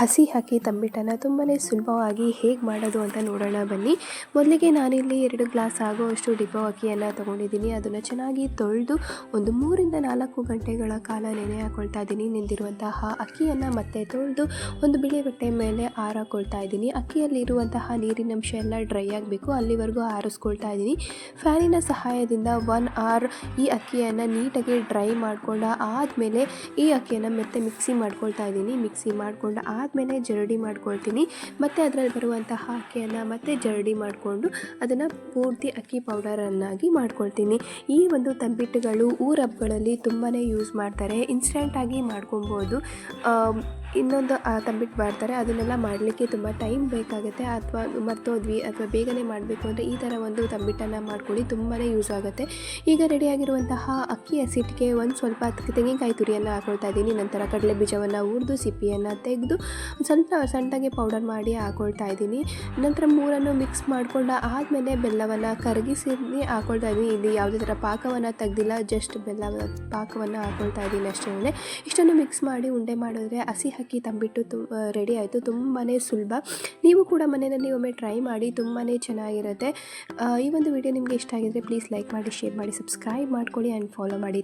ಹಸಿ ಹಾಕಿ ತಂಬಿಟ್ಟನ್ನು ತುಂಬಾ ಸುಲಭವಾಗಿ ಹೇಗೆ ಮಾಡೋದು ಅಂತ ನೋಡೋಣ ಬನ್ನಿ. ಮೊದಲಿಗೆ ನಾನಿಲ್ಲಿ ಎರಡು ಗ್ಲಾಸ್ ಆಗುವಷ್ಟು ಡಿಬ್ಬೋ ಅಕ್ಕಿಯನ್ನು ತೊಗೊಂಡಿದ್ದೀನಿ. ಅದನ್ನು ಚೆನ್ನಾಗಿ ತೊಳೆದು ಒಂದು ಮೂರಿಂದ ನಾಲ್ಕು ಗಂಟೆಗಳ ಕಾಲ ನೆನೆ ಹಾಕೊಳ್ತಾ ಇದ್ದೀನಿ. ನಿಂದಿರುವಂತಹ ಅಕ್ಕಿಯನ್ನು ಮತ್ತೆ ತೊಳೆದು ಒಂದು ಬಿಳಿ ಬಟ್ಟೆ ಮೇಲೆ ಆರಾಕೊಳ್ತಾ ಇದ್ದೀನಿ. ಅಕ್ಕಿಯಲ್ಲಿರುವಂತಹ ನೀರಿನಂಶ ಎಲ್ಲ ಡ್ರೈ ಆಗಬೇಕು. ಅಲ್ಲಿವರೆಗೂ ಆರಿಸ್ಕೊಳ್ತಾ ಇದ್ದೀನಿ. ಫ್ಯಾನಿನ ಸಹಾಯದಿಂದ ಒನ್ ಅವರ್ ಈ ಅಕ್ಕಿಯನ್ನು ನೀಟಾಗಿ ಡ್ರೈ ಮಾಡಿಕೊಂಡು ಆದಮೇಲೆ ಈ ಅಕ್ಕಿಯನ್ನು ಮತ್ತೆ ಮಿಕ್ಸಿ ಮಾಡ್ಕೊಳ್ತಾ ಇದ್ದೀನಿ. ಮಿಕ್ಸಿ ಮಾಡಿಕೊಂಡು ಆದಮೇಲೆ ಜರಡಿ ಮಾಡ್ಕೊಳ್ತೀನಿ. ಮತ್ತು ಅದರಲ್ಲಿ ಬರುವಂತಹ ಅಕ್ಕಿಯನ್ನು ಮತ್ತೆ ಜರಡಿ ಮಾಡಿಕೊಂಡು ಅದನ್ನು ಪೂರ್ತಿ ಅಕ್ಕಿ ಪೌಡರನ್ನಾಗಿ ಮಾಡ್ಕೊಳ್ತೀನಿ. ಈ ಒಂದು ತಂಬಿಟ್ಟುಗಳು ಊರ ಹಬ್ಬಗಳಲ್ಲಿ ತುಂಬಾ ಯೂಸ್ ಮಾಡ್ತಾರೆ. ಇನ್ಸ್ಟೆಂಟಾಗಿ ಮಾಡ್ಕೊಬೋದು ಇನ್ನೊಂದು ತಂಬಿಟ್ಟು ಮಾಡ್ತಾರೆ. ಅದನ್ನೆಲ್ಲ ಮಾಡಲಿಕ್ಕೆ ತುಂಬ ಟೈಮ್ ಬೇಕಾಗುತ್ತೆ. ಅಥವಾ ಮರ್ತೋದ್ವಿ ಅಥವಾ ಬೇಗನೆ ಮಾಡಬೇಕು ಅಂದರೆ ಈ ಥರ ಒಂದು ತಂಬಿಟ್ಟನ್ನು ಮಾಡ್ಕೊಳ್ಳಿ ತುಂಬಾ ಯೂಸ್ ಆಗುತ್ತೆ. ಈಗ ರೆಡಿಯಾಗಿರುವಂತಹ ಅಕ್ಕಿ ಹಸಿಟ್ಟಿಗೆ ಒಂದು ಸ್ವಲ್ಪ ತೆಂಗಿನಕಾಯಿ ತುರಿಯನ್ನು ಹಾಕೊಳ್ತಾ ಇದ್ದೀನಿ. ನಂತರ ಕಡಲೆ ಬೀಜವನ್ನು ಹುರಿದು ಸಿಪ್ಪಿಯನ್ನು ತೆಗೆದು ಸ್ವಲ್ಪ ಸಣ್ಣದಾಗಿ ಪೌಡರ್ ಮಾಡಿ ಹಾಕೊಳ್ತಾ ಇದ್ದೀನಿ. ನಂತರ ಮೂರನ್ನು ಮಿಕ್ಸ್ ಮಾಡಿಕೊಂಡು ಆದಮೇಲೆ ಬೆಲ್ಲವನ್ನು ಕರಗಿಸಿ ಹಾಕೊಳ್ತಾ ಇದ್ದೀನಿ. ಇಲ್ಲಿ ಯಾವುದೇ ಥರ ಪಾಕವನ್ನು ತೆಗ್ದಿಲ್ಲ ಜಸ್ಟ್ ಬೆಲ್ಲ ಪಾಕವನ್ನು ಹಾಕೊಳ್ತಾ ಇದ್ದೀನಿ ಅಷ್ಟೇ ಇಷ್ಟನ್ನು ಮಿಕ್ಸ್ ಮಾಡಿ ಉಂಡೆ ಮಾಡಿದ್ರೆ ಹಸಿ ಹಕ್ಕಿ ತಂಬಿಟ್ಟು ತು ರೆಡಿ ಆಯಿತು. ತುಂಬಾ ಸುಲಭ. ನೀವು ಕೂಡ ಮನೆಯಲ್ಲಿ ಒಮ್ಮೆ ಟ್ರೈ ಮಾಡಿ ತುಂಬಾ ಚೆನ್ನಾಗಿರುತ್ತೆ. ಈ ಒಂದು ವಿಡಿಯೋ ನಿಮಗೆ ಇಷ್ಟ ಆಗಿದ್ರೆ ಪ್ಲೀಸ್ ಲೈಕ್ ಮಾಡಿ ಶೇರ್ ಮಾಡಿ ಸಬ್ಸ್ಕ್ರೈಬ್ ಮಾಡ್ಕೊಳ್ಳಿ ಆ್ಯಂಡ್ ಫಾಲೋ ಮಾಡಿ.